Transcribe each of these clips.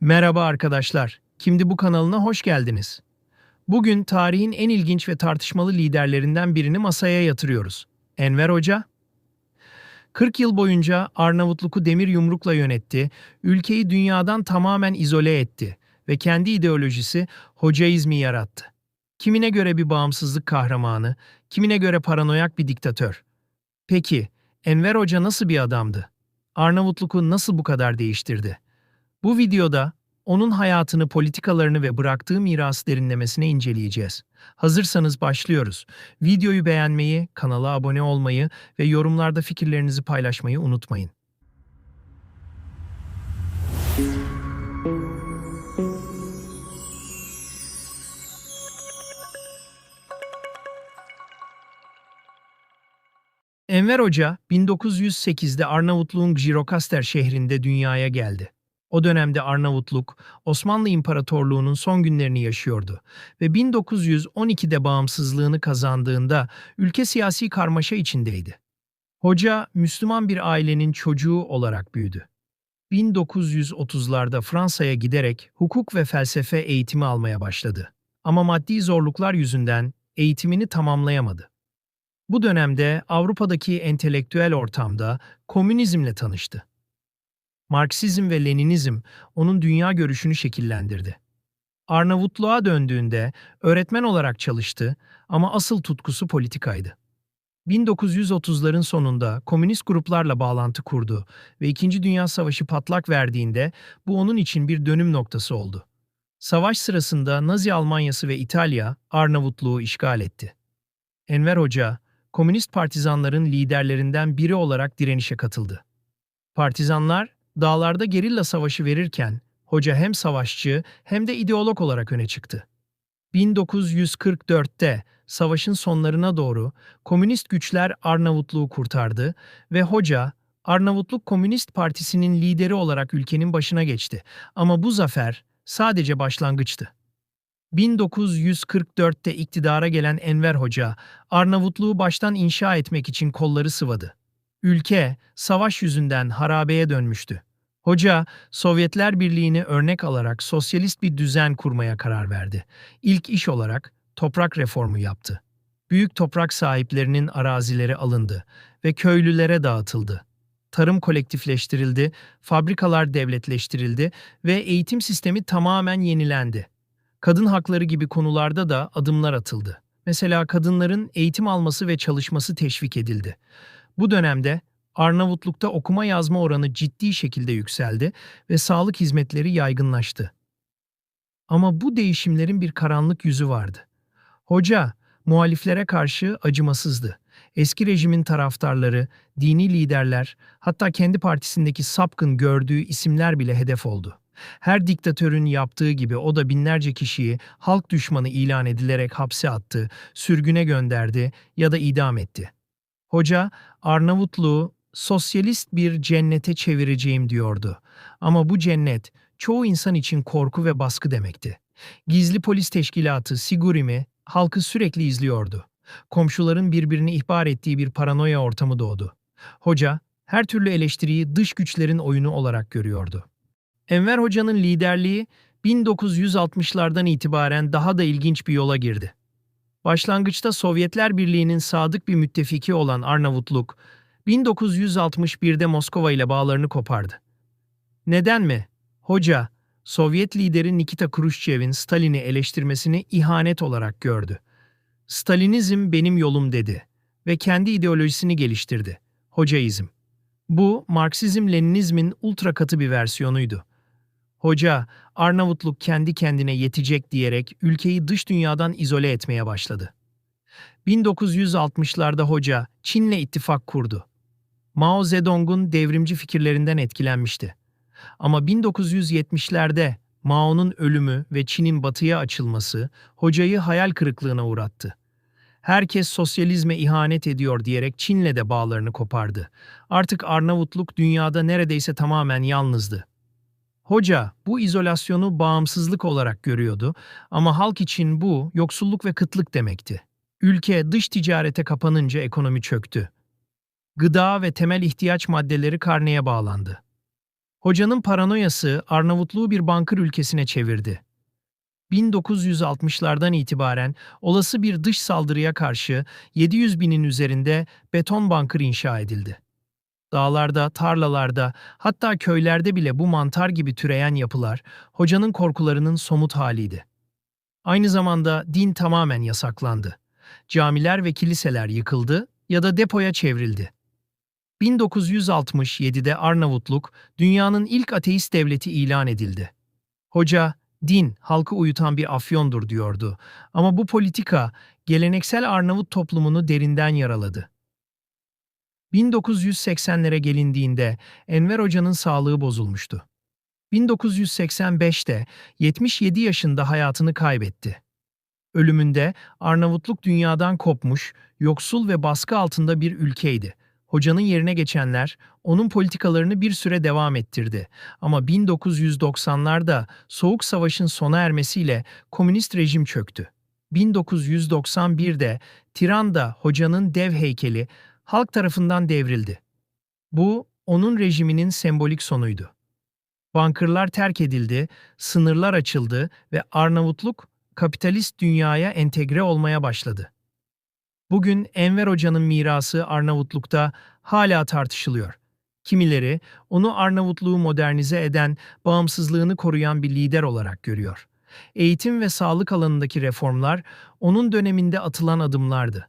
Merhaba arkadaşlar. Kimdi bu kanalına hoş geldiniz. Bugün tarihin en ilginç ve tartışmalı liderlerinden birini masaya yatırıyoruz. Enver Hoca. 40 yıl boyunca Arnavutluk'u demir yumrukla yönetti, ülkeyi dünyadan tamamen izole etti ve kendi ideolojisi Hocaizmi yarattı. Kimine göre bir bağımsızlık kahramanı, kimine göre paranoyak bir diktatör. Peki, Enver Hoca nasıl bir adamdı? Arnavutluk'u nasıl bu kadar değiştirdi? Bu videoda onun hayatını, politikalarını ve bıraktığı mirası derinlemesine inceleyeceğiz. Hazırsanız başlıyoruz. Videoyu beğenmeyi, kanala abone olmayı ve yorumlarda fikirlerinizi paylaşmayı unutmayın. Enver Hoca 1908'de Arnavutluğun Girokaster şehrinde dünyaya geldi. O dönemde Arnavutluk, Osmanlı İmparatorluğu'nun son günlerini yaşıyordu ve 1912'de bağımsızlığını kazandığında ülke siyasi karmaşa içindeydi. Hoca, Müslüman bir ailenin çocuğu olarak büyüdü. 1930'larda Fransa'ya giderek hukuk ve felsefe eğitimi almaya başladı. Ama maddi zorluklar yüzünden eğitimini tamamlayamadı. Bu dönemde Avrupa'daki entelektüel ortamda komünizmle tanıştı. Marksizm ve Leninizm onun dünya görüşünü şekillendirdi. Arnavutluğa döndüğünde öğretmen olarak çalıştı ama asıl tutkusu politikaydı. 1930'ların sonunda komünist gruplarla bağlantı kurdu ve İkinci Dünya Savaşı patlak verdiğinde bu onun için bir dönüm noktası oldu. Savaş sırasında Nazi Almanyası ve İtalya Arnavutluğu işgal etti. Enver Hoca, komünist partizanların liderlerinden biri olarak direnişe katıldı. Partizanlar dağlarda gerilla savaşı verirken hoca hem savaşçı hem de ideolog olarak öne çıktı. 1944'te savaşın sonlarına doğru komünist güçler Arnavutluğu kurtardı ve hoca Arnavutluk Komünist Partisi'nin lideri olarak ülkenin başına geçti. Ama bu zafer sadece başlangıçtı. 1944'te iktidara gelen Enver Hoca, Arnavutluğu baştan inşa etmek için kolları sıvadı. Ülke, savaş yüzünden harabeye dönmüştü. Hoca, Sovyetler Birliği'ni örnek alarak sosyalist bir düzen kurmaya karar verdi. İlk iş olarak toprak reformu yaptı. Büyük toprak sahiplerinin arazileri alındı ve köylülere dağıtıldı. Tarım kolektifleştirildi, fabrikalar devletleştirildi ve eğitim sistemi tamamen yenilendi. Kadın hakları gibi konularda da adımlar atıldı. Mesela kadınların eğitim alması ve çalışması teşvik edildi. Bu dönemde Arnavutluk'ta okuma yazma oranı ciddi şekilde yükseldi ve sağlık hizmetleri yaygınlaştı. Ama bu değişimlerin bir karanlık yüzü vardı. Hoca, muhaliflere karşı acımasızdı. Eski rejimin taraftarları, dini liderler, hatta kendi partisindeki sapkın gördüğü isimler bile hedef oldu. Her diktatörün yaptığı gibi o da binlerce kişiyi halk düşmanı ilan edilerek hapse attı, sürgüne gönderdi ya da idam etti. Hoca, Arnavutluğu sosyalist bir cennete çevireceğim diyordu. Ama bu cennet çoğu insan için korku ve baskı demekti. Gizli polis teşkilatı Sigurimi halkı sürekli izliyordu. Komşuların birbirini ihbar ettiği bir paranoya ortamı doğdu. Hoca her türlü eleştiriyi dış güçlerin oyunu olarak görüyordu. Enver Hoca'nın liderliği 1960'lardan itibaren daha da ilginç bir yola girdi. Başlangıçta Sovyetler Birliği'nin sadık bir müttefiki olan Arnavutluk, 1961'de Moskova ile bağlarını kopardı. Neden mi? Hoca, Sovyet lideri Nikita Khrushchev'in Stalin'i eleştirmesini ihanet olarak gördü. Stalinizm benim yolum dedi ve kendi ideolojisini geliştirdi. Hocaizm. Bu, Marksizm-Leninizmin ultra katı bir versiyonuydu. Hoca, Arnavutluk kendi kendine yetecek diyerek ülkeyi dış dünyadan izole etmeye başladı. 1960'larda hoca Çin'le ittifak kurdu. Mao Zedong'un devrimci fikirlerinden etkilenmişti. Ama 1970'lerde Mao'nun ölümü ve Çin'in batıya açılması hocayı hayal kırıklığına uğrattı. Herkes sosyalizme ihanet ediyor diyerek Çin'le de bağlarını kopardı. Artık Arnavutluk dünyada neredeyse tamamen yalnızdı. Hoca bu izolasyonu bağımsızlık olarak görüyordu ama halk için bu yoksulluk ve kıtlık demekti. Ülke dış ticarete kapanınca ekonomi çöktü. Gıda ve temel ihtiyaç maddeleri karneye bağlandı. Hocanın paranoyası Arnavutluğu bir bankır ülkesine çevirdi. 1960'lardan itibaren olası bir dış saldırıya karşı 700 binin üzerinde beton bankır inşa edildi. Dağlarda, tarlalarda, hatta köylerde bile bu mantar gibi türeyen yapılar hocanın korkularının somut haliydi. Aynı zamanda din tamamen yasaklandı. Camiler ve kiliseler yıkıldı ya da depoya çevrildi. 1967'de Arnavutluk dünyanın ilk ateist devleti ilan edildi. Hoca, din halkı uyutan bir afyondur diyordu ama bu politika geleneksel Arnavut toplumunu derinden yaraladı. 1980'lere gelindiğinde Enver Hoca'nın sağlığı bozulmuştu. 1985'te 77 yaşında hayatını kaybetti. Ölümünde Arnavutluk dünyadan kopmuş, yoksul ve baskı altında bir ülkeydi. Hocanın yerine geçenler onun politikalarını bir süre devam ettirdi. Ama 1990'larda Soğuk Savaş'ın sona ermesiyle komünist rejim çöktü. 1991'de Tiran'da hocanın dev heykeli halk tarafından devrildi. Bu onun rejiminin sembolik sonuydu. Bankırlar terk edildi, sınırlar açıldı ve Arnavutluk kapitalist dünyaya entegre olmaya başladı. Bugün Enver Hoca'nın mirası Arnavutluk'ta hala tartışılıyor. Kimileri onu Arnavutluğu modernize eden, bağımsızlığını koruyan bir lider olarak görüyor. Eğitim ve sağlık alanındaki reformlar onun döneminde atılan adımlardı.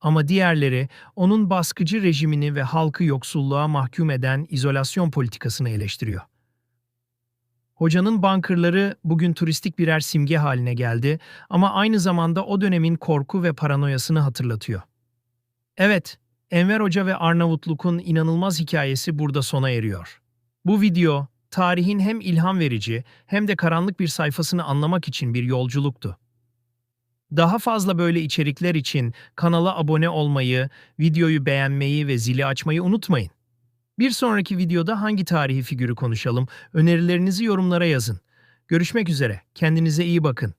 Ama diğerleri onun baskıcı rejimini ve halkı yoksulluğa mahkum eden izolasyon politikasını eleştiriyor. Hocanın bankırları bugün turistik birer simge haline geldi ama aynı zamanda o dönemin korku ve paranoyasını hatırlatıyor. Evet, Enver Hoca ve Arnavutluk'un inanılmaz hikayesi burada sona eriyor. Bu video, tarihin hem ilham verici hem de karanlık bir sayfasını anlamak için bir yolculuktu. Daha fazla böyle içerikler için kanala abone olmayı, videoyu beğenmeyi ve zili açmayı unutmayın. Bir sonraki videoda hangi tarihi figürü konuşalım? Önerilerinizi yorumlara yazın. Görüşmek üzere. Kendinize iyi bakın.